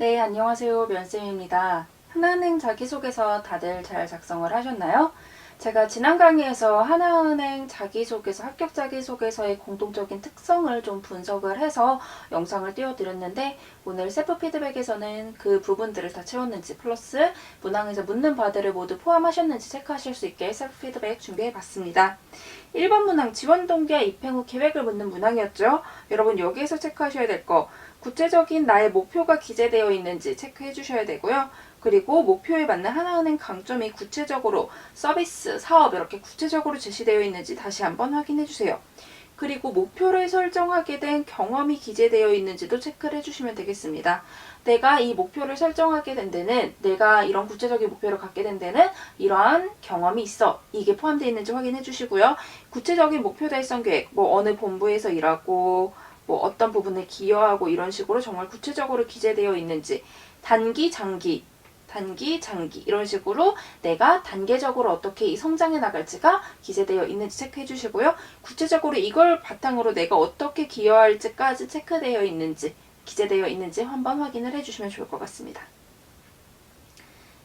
네, 안녕하세요. 면쌤입니다. 하나은행 자기소개서 다들 잘 작성을 하셨나요? 제가 지난 강의에서 하나은행 자기소개서, 합격 자기소개서의 공통적인 특성을 좀 분석을 해서 영상을 띄워드렸는데 오늘 셀프 피드백에서는 그 부분들을 다 채웠는지 플러스 문항에서 묻는 바들을 모두 포함하셨는지 체크하실 수 있게 셀프 피드백 준비해봤습니다. 1번 문항 지원 동기와 입행 후 계획을 묻는 문항이었죠. 여러분 여기에서 체크하셔야 될 거 구체적인 나의 목표가 기재되어 있는지 체크해 주셔야 되고요. 그리고 목표에 맞는 하나은행 강점이 구체적으로 서비스, 사업 이렇게 구체적으로 제시되어 있는지 다시 한번 확인해 주세요. 그리고 목표를 설정하게 된 경험이 기재되어 있는지도 체크를 해주시면 되겠습니다. 내가 이 목표를 설정하게 된 데는 내가 이런 구체적인 목표를 갖게 된 데는 이러한 경험이 있어. 이게 포함되어 있는지 확인해 주시고요. 구체적인 목표 달성 계획, 뭐 어느 본부에서 일하고 뭐 어떤 부분에 기여하고 이런 식으로 정말 구체적으로 기재되어 있는지 단기, 장기 단기, 장기 이런 식으로 내가 단계적으로 어떻게 이 성장해 나갈지가 기재되어 있는지 체크해 주시고요. 구체적으로 이걸 바탕으로 내가 어떻게 기여할지까지 체크되어 있는지 기재되어 있는지 한번 확인을 해 주시면 좋을 것 같습니다.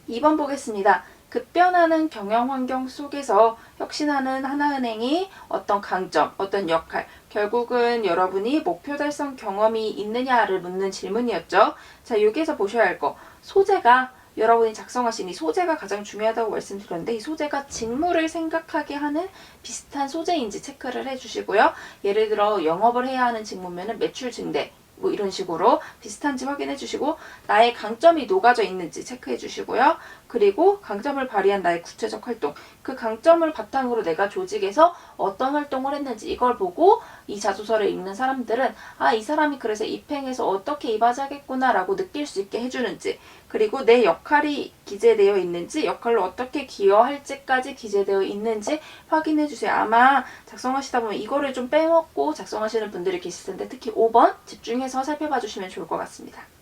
2번 보겠습니다. 급변하는 경영 환경 속에서 혁신하는 하나은행이 어떤 강점, 어떤 역할, 결국은 여러분이 목표 달성 경험이 있느냐를 묻는 질문이었죠. 자, 여기에서 보셔야 할 거. 소재가 여러분이 작성하신 이 소재가 가장 중요하다고 말씀드렸는데 이 소재가 직무를 생각하게 하는 비슷한 소재인지 체크를 해주시고요. 예를 들어 영업을 해야 하는 직무면은 매출 증대 뭐 이런 식으로 비슷한지 확인해 주시고 나의 강점이 녹아져 있는지 체크해 주시고요. 그리고 강점을 발휘한 나의 구체적 활동 그 강점을 바탕으로 내가 조직에서 어떤 활동을 했는지 이걸 보고 이 자소서를 읽는 사람들은 아 이 사람이 그래서 입행해서 어떻게 입하자겠구나 라고 느낄 수 있게 해주는지 그리고 내 역할이 기재되어 있는지 역할로 어떻게 기여할지까지 기재되어 있는지 확인해 주세요. 아마 작성하시다 보면 이거를 좀 빼먹고 작성하시는 분들이 계실 텐데 특히 5번 집중해서 살펴봐 주시면 좋을 것 같습니다.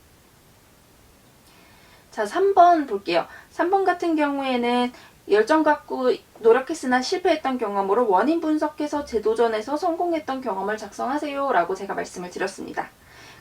자, 3번 볼게요. 3번 같은 경우에는 열정 갖고 노력했으나 실패했던 경험으로 원인 분석해서 재도전해서 성공했던 경험을 작성하세요 라고 제가 말씀을 드렸습니다.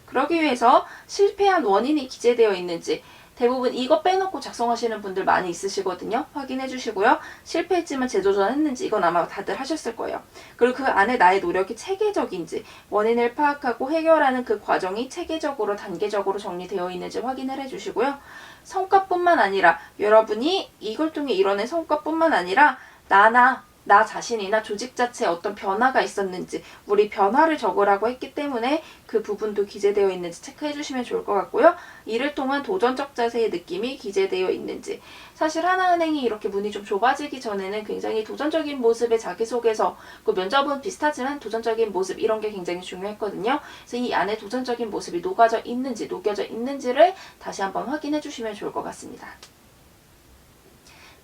그러기 위해서 실패한 원인이 기재되어 있는지 대부분 이거 빼놓고 작성하시는 분들 많이 있으시거든요. 확인해 주시고요. 실패했지만 재도전했는지 이건 아마 다들 하셨을 거예요. 그리고 그 안에 나의 노력이 체계적인지 원인을 파악하고 해결하는 그 과정이 체계적으로 단계적으로 정리되어 있는지 확인을 해 주시고요. 성과뿐만 아니라 여러분이 이걸 통해 이뤄낸 성과뿐만 아니라 나나 나 자신이나 조직 자체에 어떤 변화가 있었는지 우리 변화를 적으라고 했기 때문에 그 부분도 기재되어 있는지 체크해 주시면 좋을 것 같고요. 이를 통한 도전적 자세의 느낌이 기재되어 있는지 사실 하나은행이 이렇게 문이 좀 좁아지기 전에는 굉장히 도전적인 모습의 자기소개서 그 면접은 비슷하지만 도전적인 모습 이런 게 굉장히 중요했거든요. 그래서 이 안에 도전적인 모습이 녹아져 있는지 녹여져 있는지를 다시 한번 확인해 주시면 좋을 것 같습니다.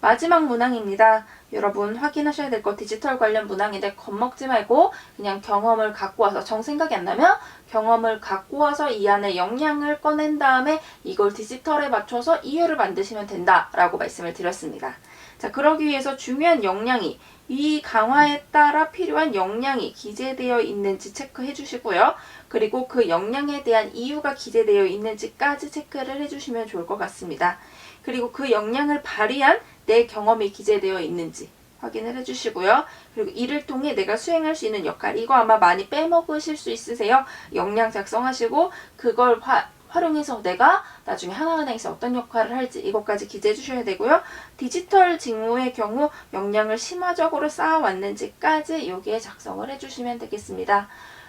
마지막 문항입니다. 여러분 확인하셔야 될 거 디지털 관련 문항인데 겁먹지 말고 그냥 경험을 갖고 와서 정 생각이 안 나면 경험을 갖고 와서 이 안에 역량을 꺼낸 다음에 이걸 디지털에 맞춰서 이유를 만드시면 된다라고 말씀을 드렸습니다. 자, 그러기 위해서 중요한 역량이 이 강화에 따라 필요한 역량이 기재되어 있는지 체크해 주시고요. 그리고 그 역량에 대한 이유가 기재되어 있는지까지 체크를 해 주시면 좋을 것 같습니다. 그리고 그 역량을 발휘한 내 경험이 기재되어 있는지 확인을 해주시고요. 그리고 이를 통해 내가 수행할 수 있는 역할 이거 아마 많이 빼먹으실 수 있으세요. 역량 작성하시고 그걸 화, 활용해서 내가 나중에 하나은행에서 어떤 역할을 할지 이것까지 기재해 주셔야 되고요. 디지털 직무의 경우 역량을 심화적으로 쌓아왔는지까지 여기에 작성을 해주시면 되겠습니다.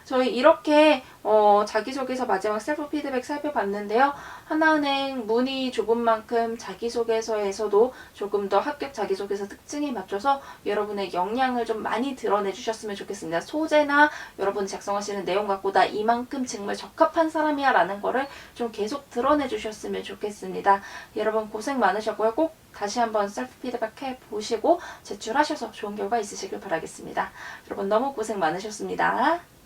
저희 이렇게 어, 자기소개서 마지막 셀프 피드백 살펴봤는데요. 하나은행 문이 좁은 만큼 자기소개서에서도 조금 더 합격 자기소개서 특징에 맞춰서 여러분의 역량을 좀 많이 드러내 주셨으면 좋겠습니다. 소재나 여러분이 작성하시는 내용 갖고 나 이만큼 정말 적합한 사람이야 라는 거를 좀 계속 드러내 주셨으면 좋겠습니다. 여러분 고생 많으셨고요. 꼭 다시 한번 셀프 피드백 해 보시고 제출하셔서 좋은 결과 있으시길 바라겠습니다. 여러분 너무 고생 많으셨습니다.